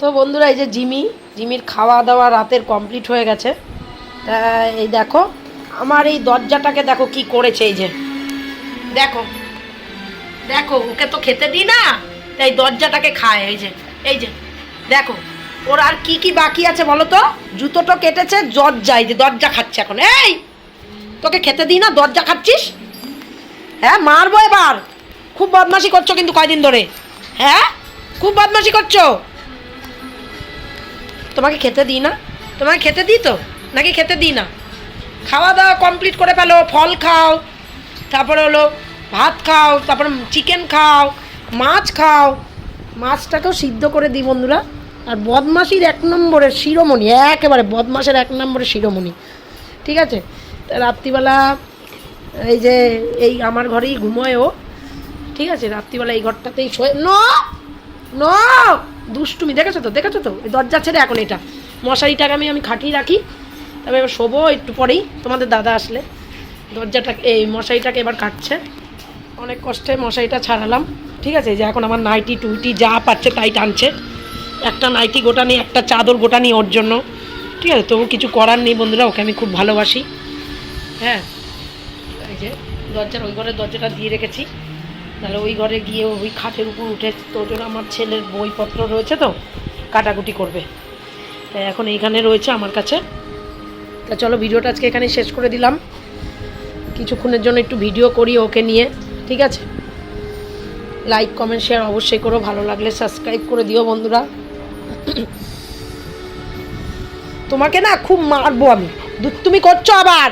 তো বন্ধুরা, এই যে জিমি, জিমির খাওয়া দাওয়া রাতের কমপ্লিট হয়ে গেছে। তা এই দেখো, আমার এই দরজাটাকে দেখো কি করেছে এই যে। দেখো দেখো, ওকে তো খেতে দিই না, তাই দরজাটাকে খায় এই যে এই যে, দেখো, ওর আর কি কি বাকি আছে বলো তো? জুতোটা কেটেছে, দরজা, এই যে দরজা খাচ্ছে এখন, এই! তোকে খেতে দিই না, দরজা খাচ্ছিস? হ্যাঁ মারবো এবার। খুব বদমাশি করছ কিন্তু কয়দিন ধরে হ্যাঁ? খুব বদমাশি করছ? তোমাকে খেতে দিই না? তোমাকে খেতে দিই তো? নাকি খেতে দিই না? খাওয়া দাওয়া কমপ্লিট করে ফেলো, ফল খাও, তারপরে হলো ভাত খাও, তারপরে চিকেন খাও, মাছ খাও। মাছটাকেও সিদ্ধ করে দিই বন্ধুরা। আর বদমাসির এক নম্বরের শিরোমণি, একেবারে বদমাসের এক নম্বরের শিরোমণি। ঠিক আছে? রাত্রিবেলা এই যে, এই আমার ঘরেই ঘুমোয় ও। ঠিক আছে? রাত্রিবেলা এই ঘরটাতেই শোয়। ন! ন! দুষ্টুমি, দেখেছ তো? দেখেছ তো? দরজা ছেড়ে এখন এটা। মশারিটাকে আমি আমি খাটিয়ে রাখি। তবে এবার শোবো একটু পরেই। তোমাদের দাদা আসলে দরজাটাকে, এই মশারিটাকে এবার কাটছে। অনেক কষ্টে মশারিটা ছাড়ালাম। ঠিক আছে যে এখন আমার নাইটি, টুইটি যা পাচ্ছে তাই টানছে। একটা নাইটি গোটা নিয়ে একটা চাদর গোটা নিয়ে ওর জন্য। ঠিক আছে, তবু কিছু করার নেই বন্ধুরা, ওকে আমি খুব ভালোবাসি। হ্যাঁ এই যে দরজার ওই ঘরের দরজাটা দিয়ে রেখেছি। তাহলে ওই ঘরে গিয়ে ওই খাটের উপর উঠে তোর জন্য আমার ছেলের বইপত্র রয়েছে তো, কাটাকুটি করবে। তাই এখন এইখানে রয়েছে আমার কাছে। তা চলো ভিডিওটা আজকে এখানে শেষ করে দিলাম। কিছুক্ষণের জন্য একটু ভিডিও করি ওকে নিয়ে, ঠিক আছে? লাইক কমেন্ট শেয়ার অবশ্যই করো। ভালো লাগলে সাবস্ক্রাইব করে দিও বন্ধুরা। তোমাকে না খুব মারবো আমি। দু- তুমি করছ আবার।